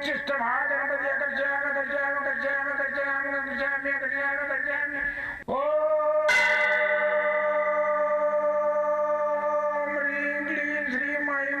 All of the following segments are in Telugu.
Om Ringling Sri Mayim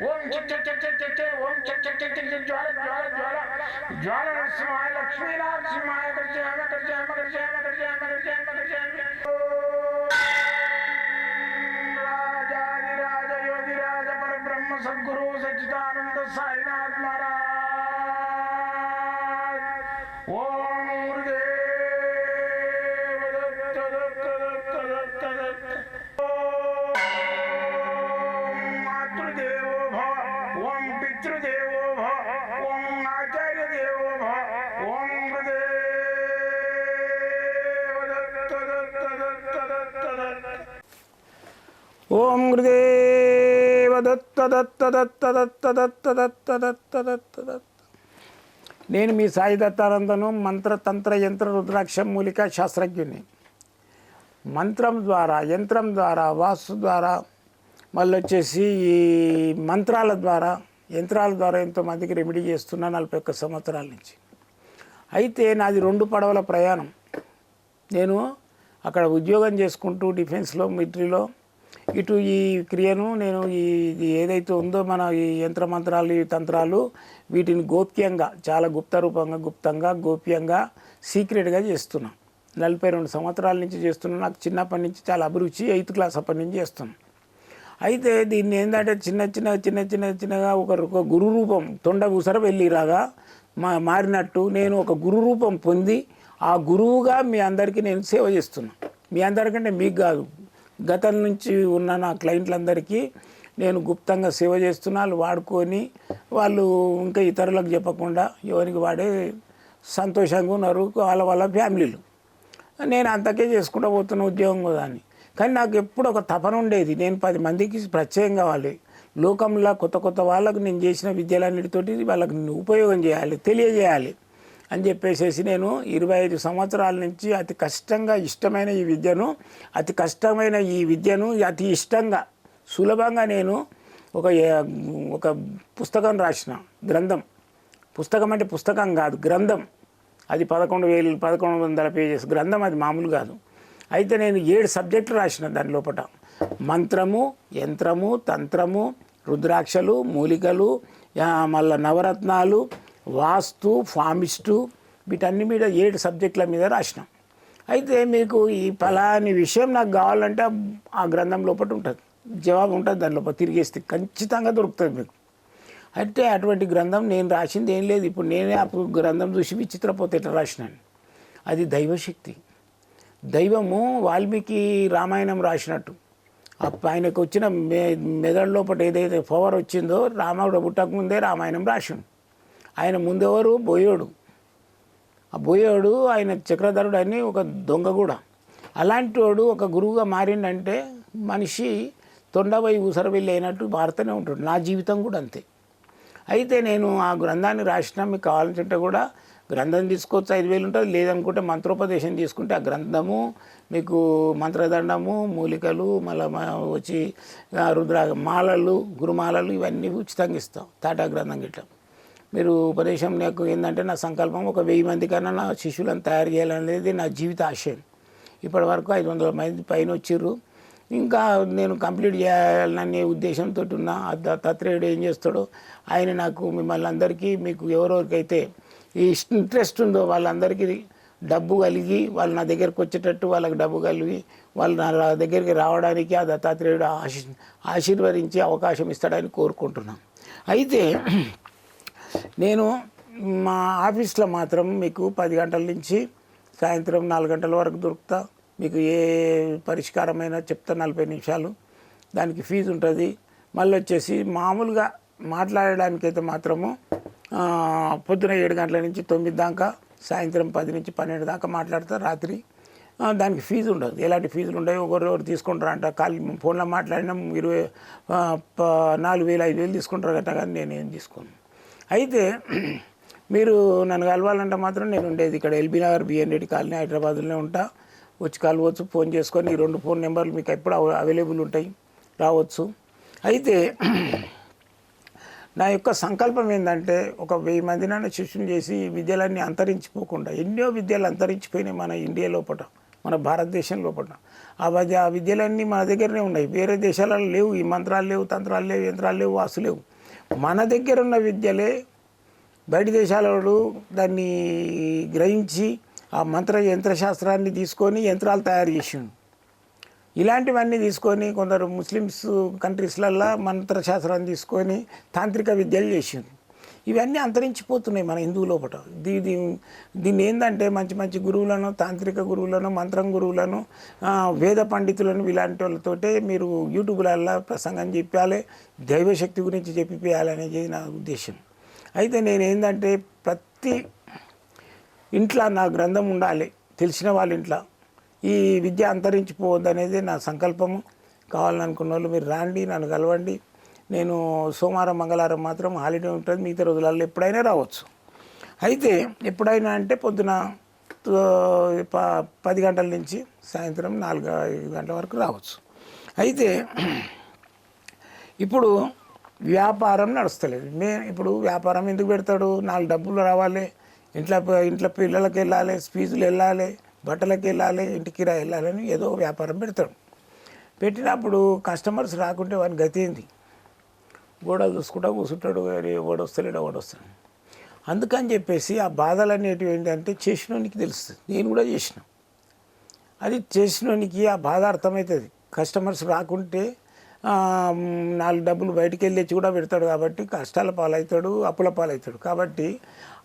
Oh! ఓం గురుదేవ దత్త దత్త దత్త దత్త దత్త దత్త దత్త దత్త దత్త నేను మీ సాయి దత్తానందను మంత్ర తంత్ర యంత్ర రుద్రాక్ష మూలిక శాస్త్రజ్ఞుని. మంత్రం ద్వారా యంత్రం ద్వారా వాస్తు ద్వారా మళ్ళీ వచ్చేసి ఈ మంత్రాల ద్వారా యంత్రాల ద్వారా ఎంతోమందికి రెమెడీ చేస్తున్నా నలభై ఒక్క సంవత్సరాల నుంచి. అయితే నాది రెండు పడవల ప్రయాణం. నేను అక్కడ ఉద్యోగం చేసుకుంటూ డిఫెన్స్లో మిలిటరీలో ఇటు ఈ క్రియను నేను ఈ ఇది ఏదైతే ఉందో మన ఈ యంత్ర మంత్రాలు ఈ తంత్రాలు వీటిని గోప్యంగా చాలా గుప్త రూపంగా గుప్తంగా గోప్యంగా సీక్రెట్గా చేస్తున్నాను నలభై రెండు సంవత్సరాల నుంచి చేస్తున్నాను నాకు చిన్నప్పటి నుంచి చాలా అభిరుచి ఎయిత్ క్లాస్ అప్పటి నుంచి చేస్తున్నాను అయితే దీన్ని ఏంటంటే చిన్న చిన్న చిన్న చిన్న చిన్నగా ఒక గురు రూపం తొండ ఉసర వెళ్ళిరాగా మా మారినట్టు నేను ఒక గురు రూపం పొంది ఆ గురువుగా మీ అందరికీ నేను సేవ చేస్తున్నాను. మీ అందరికంటే మీకు కాదు గతం నుంచి ఉన్న నా క్లయింట్లందరికీ నేను గుప్తంగా సేవ చేస్తున్నా వాళ్ళు వాడుకొని వాళ్ళు ఇంకా ఇతరులకు చెప్పకుండా ఎవరికి వాడే సంతోషంగా ఉన్నారు వాళ్ళ వాళ్ళ ఫ్యామిలీలు. నేను అంతకే చేసుకుంటూ పోతున్న ఉద్యోగం కూడా అని. కానీ నాకు ఎప్పుడు ఒక తపన ఉండేది. నేను పది మందికి ప్రత్యయం కావాలి. లోకంలో కొత్త కొత్త వాళ్ళకు నేను చేసిన విద్యలన్నిటితోటి వాళ్ళకి ఉపయోగం చేయాలి తెలియజేయాలి. అని చెప్పేసేసి నేను ఇరవై ఐదు సంవత్సరాల నుంచి అతి కష్టంగా ఇష్టమైన ఈ విద్యను అతి కష్టమైన ఈ విద్యను అతి ఇష్టంగా సులభంగా నేను ఒక ఒక పుస్తకం రాసిన గ్రంథం. పుస్తకం అంటే పుస్తకం కాదు గ్రంథం. అది పదకొండు వేలు పదకొండు వందల పేజెస్. గ్రంథం అది మామూలు కాదు. అయితే నేను ఏడు సబ్జెక్టులు రాసిన దాని లోపల మంత్రము యంత్రము తంత్రము రుద్రాక్షలు మూలికలు మళ్ళీ నవరత్నాలు వాస్తు ఫామిస్టు వీటన్ని మీద ఏడు సబ్జెక్టుల మీద రాసినాం. అయితే మీకు ఈ ఫలాని విషయం నాకు కావాలంటే ఆ గ్రంథం లోపల ఉంటుంది. జవాబు ఉంటుంది దాని లోపల తిరిగేస్తే ఖచ్చితంగా దొరుకుతుంది మీకు. అంటే అటువంటి గ్రంథం నేను రాసింది ఏం లేదు. ఇప్పుడు నేనే ఆ గ్రంథం చూసి విచిత్రపోతే ఎట్లా రాసినాను అది దైవశక్తి. దైవము వాల్మీకి రామాయణం రాసినట్టు. ఆయనకు వచ్చిన మె మెదడు లోపల ఏదైతే పవర్ వచ్చిందో రాముడు పుట్టకముందే రామాయణం రాసిండు. ఆయన ముందెవరు? బోయోడు. ఆ బోయోడు ఆయన చక్రధరుడు అని ఒక దొంగ కూడా. అలాంటి వాడు ఒక గురువుగా మారిండంటే మనిషి తొండపై ఉసరవెళ్ళి అయినట్టు మారుతూనే ఉంటాడు నా జీవితం కూడా అంతే. అయితే నేను ఆ గ్రంథాన్ని రాసిన మీకు కావాలంటే కూడా గ్రంథం తీసుకోవచ్చు ఐదు వేలు ఉంటుంది. లేదనుకుంటే మంత్రోపదేశం తీసుకుంటే ఆ గ్రంథము మీకు మంత్రదండము మూలికలు మళ్ళీ వచ్చి రుద్ర మాలలు గురుమాలలు ఇవన్నీ ఉచితంగా ఇస్తాం. తాటా గ్రంథం గిట్ల. మీరు ఉపదేశం నాకు ఏంటంటే నా సంకల్పం ఒక వెయ్యి మంది కన్నా నా శిష్యులను తయారు చేయాలనేది నా జీవిత ఆశయం. ఇప్పటి వరకు ఐదు వందల మంది పైన వచ్చిర్రు. ఇంకా నేను కంప్లీట్ చేయాలనే ఉద్దేశంతో ఉన్న. ఆ దత్రేయుడు ఏం చేస్తాడో ఆయన నాకు మిమ్మల్ని అందరికీ మీకు ఎవరెవరికైతే ఈ ఇంట్రెస్ట్ ఉందో వాళ్ళందరికీ డబ్బు కలిగి వాళ్ళు నా దగ్గరకు వచ్చేటట్టు వాళ్ళకి డబ్బు కలిగి వాళ్ళు నా దగ్గరికి రావడానికి ఆ దత్తాత్రేయుడు ఆశీ ఆశీర్వదించి అవకాశం ఇస్తాడని కోరుకుంటున్నాం. అయితే నేను మా ఆఫీస్లో మాత్రం మీకు పది గంటల నుంచి సాయంత్రం నాలుగు గంటల వరకు దొరుకుతా. మీకు ఏ పరిష్కారమైనా చెప్తా నలభై నిమిషాలు. దానికి ఫీజు ఉంటుంది. మళ్ళీ వచ్చేసి మామూలుగా మాట్లాడడానికైతే మాత్రము పొద్దున ఏడు గంటల నుంచి తొమ్మిది దాకా సాయంత్రం పది నుంచి పన్నెండు దాకా మాట్లాడతా రాత్రి. దానికి ఫీజు ఉండదు. ఎలాంటి ఫీజులు ఉండవు. ఒకరు ఒకరు తీసుకుంటారు అంట. ఖాళీ ఫోన్లో మాట్లాడినా ఇరవై నాలుగు వేలు ఐదు వేలు తీసుకుంటారు కదా కానీ నేనేం తీసుకోను. అయితే మీరు నన్ను కలవాలంటే మాత్రం నేను ఉండేది ఇక్కడ LB Nagar B N Reddy colony హైదరాబాద్లోనే ఉంటా. వచ్చి కలవచ్చు ఫోన్ చేసుకొని ఈ రెండు ఫోన్ నెంబర్లు మీకు ఎప్పుడు అవైలబుల్ ఉంటాయి రావచ్చు. అయితే నా యొక్క సంకల్పం ఏంటంటే ఒక వెయ్యి మంది నన్ను శిష్యుని చేసి ఈ విద్యలన్నీ అంతరించిపోకుండా ఎన్నో విద్యలు అంతరించిపోయినాయి మన ఇండియా లోపల మన భారతదేశం లోపల ఆ విద్య ఆ విద్యలన్నీ మన దగ్గరనే ఉన్నాయి. వేరే దేశాలలో లేవు ఈ మంత్రాలు లేవు తంత్రాలు లేవు యంత్రాలు లేవు వాసు లేవు. మన దగ్గర ఉన్న విద్యలే బయట దేశాలలో దాన్ని గ్రహించి ఆ మంత్ర యంత్రశాస్త్రాన్ని తీసుకొని యంత్రాలు తయారు చేసిండు. ఇలాంటివన్నీ తీసుకొని కొందరు ముస్లిమ్స్ కంట్రీస్లల్లో మంత్రశాస్త్రాన్ని తీసుకొని తాంత్రిక విద్యలు చేసిండు. ఇవన్నీ అంతరించిపోతున్నాయి మన హిందూ లోపల దీ దీ- దీన్ని ఏంటంటే మంచి మంచి గురువులను తాంత్రిక గురువులను మంత్రం గురువులను వేద పండితులను ఇలాంటి వాళ్ళతోటే మీరు యూట్యూబ్లలో ప్రసంగం చెప్పాలి దైవశక్తి గురించి చెప్పిపోయాలనేది నా ఉద్దేశం. అయితే నేను ఏంటంటే ప్రతి ఇంట్లో నా గ్రంథం ఉండాలి తెలిసిన వాళ్ళ ఇంట్లో. ఈ విద్య అంతరించిపోవద్దు అనేది నా సంకల్పము. కావాలనుకున్న వాళ్ళు మీరు రాండి నన్ను కలవండి. నేను సోమవారం మంగళవారం మాత్రం హాలిడే ఉంటుంది. మిగతా రోజులలో ఎప్పుడైనా రావచ్చు. అయితే ఎప్పుడైనా అంటే పొద్దున ప- పది గంటల నుంచి సాయంత్రం నాలుగు ఐదు గంటల వరకు రావచ్చు. అయితే ఇప్పుడు వ్యాపారం నడుస్తలేదు. మే ఇప్పుడు వ్యాపారం ఎందుకు పెడతాడు? నాలుగు డబ్బులు రావాలి. ఇంట్లో ఇంట్లో పిల్లలకి వెళ్ళాలి ఫీజులు వెళ్ళాలి బట్టలకి వెళ్ళాలి ఇంటి కిరాయి వెళ్ళాలని ఏదో వ్యాపారం పెడతాడు. పెట్టినప్పుడు కస్టమర్స్ రాకుంటే వాని గతి ఏంది? గోడ చూసుకుంటా కూర్చుంటాడు వాడు వాడు వస్తలేడు వాడు వస్తాడు అందుకని చెప్పేసి ఆ బాధలు అనేటివి ఏంటంటే చేసినోనికి తెలుస్తుంది. నేను కూడా చేసిన. అది చేసినోనికి ఆ బాధ అర్థమవుతుంది కస్టమర్స్ రాకుంటే నాలుగు డబ్బులు బయటికి వెళ్ళి కూడా పెడతాడు కాబట్టి కష్టాల పాలవుతాడు అప్పుల పాలవుతాడు కాబట్టి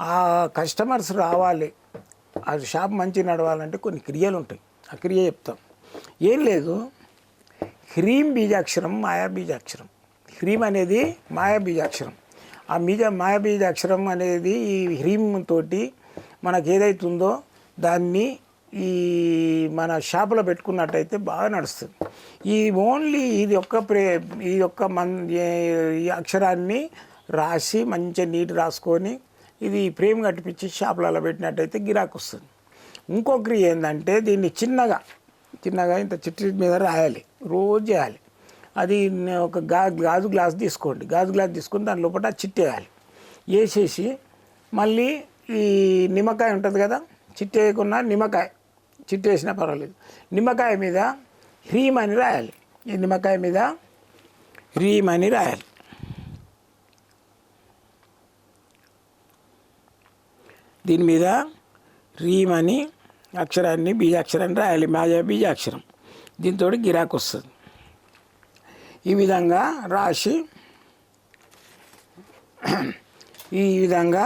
ఆ కస్టమర్స్ రావాలి. ఆ షాప్ మంచి నడవాలంటే కొన్ని క్రియలు ఉంటాయి. ఆ క్రియ చెప్తాం. ఏం లేదు. హ్రీం బీజాక్షరం మాయా బీజాక్షరం. హ్రీం అనేది మాయాబీజాక్షరం. ఆ మీజ మాయాబీజాక్షరం అనేది ఈ హ్రీం తోటి మనకు ఏదైతుందో దాన్ని ఈ మన షాపులో పెట్టుకున్నట్టయితే బాగా నడుస్తుంది. ఈ ఓన్లీ ఇది ఒక్క ప్రే ఈ యొక్క మన్ ఈ అక్షరాన్ని రాసి మంచిగా నీట్ రాసుకొని ఇది ప్రేమ కట్టిపించి షాపులలో పెట్టినట్టయితే గిరాకు వస్తుంది. ఇంకొకరి ఏంటంటే దీన్ని చిన్నగా చిన్నగా ఇంత చిట్టి మీద రాయాలి. రోజు చేయాలి అది ఒక గా గాజు గ్లాస్ తీసుకోండి. గాజు గ్లాస్ తీసుకొని దాని లోపల చిట్టేయాలి. వేసేసి మళ్ళీ ఈ నిమ్మకాయ ఉంటుంది కదా చిట్టేయకున్న నిమ్మకాయ. చిట్టేసినా పర్వాలేదు. నిమ్మకాయ మీద హ్రీమ్ అని రాయాలి. ఈ నిమ్మకాయ మీద హ్రీమ్ అని రాయాలి. దీని మీద రీమ్ అని అక్షరాన్ని బీజాక్షరాన్ని రాయాలి. మాయా బీజాక్షరం. దీంతో గిరాకు వస్తుంది ఈ విధంగా రాసి ఈ విధంగా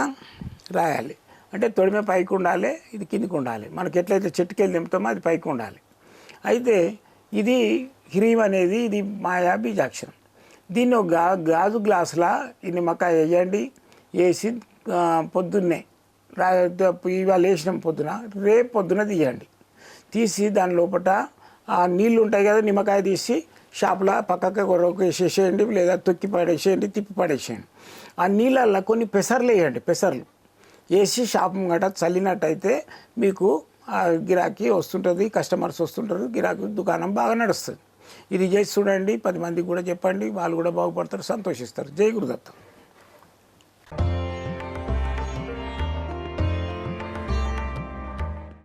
రాయాలి. అంటే తొడిమే పైకి ఉండాలి ఇది కిందికి ఉండాలి. మనకి ఎట్లయితే చెట్టుకెళ్ళి దింపుతామో అది పైకి ఉండాలి. అయితే ఇది హ్రీమ్ అనేది ఇది మాయా బీజాక్షరం. దీన్ని ఒక గా గాజు గ్లాసులా ఈ నిమ్మకాయ వేయండి వేసి పొద్దున్నే రా ఇవాళ వేసినాం పొద్దున రేపు పొద్దున తీయండి. తీసి దాని లోపల ఆ నీళ్ళు ఉంటాయి కదా నిమ్మకాయ తీసి షాప్లో పక్కకి ఒక వేసేసేయండి లేదా తొక్కి పడేసేయండి తిప్పి పడేసేయండి. ఆ నీళ్ళల్లో కొన్ని పెసర్లు వేయండి పెసర్లు. వేసి షాప్ గట చల్లినట్టయితే మీకు ఆ గిరాకీ వస్తుంటుంది కస్టమర్స్ వస్తుంటారు గిరాకీ దుకాణం బాగా నడుస్తుంది. ఇది చేసి చూడండి పది మందికి కూడా చెప్పండి వాళ్ళు కూడా బాగుపడతారు సంతోషిస్తారు. జై గురుదత్త.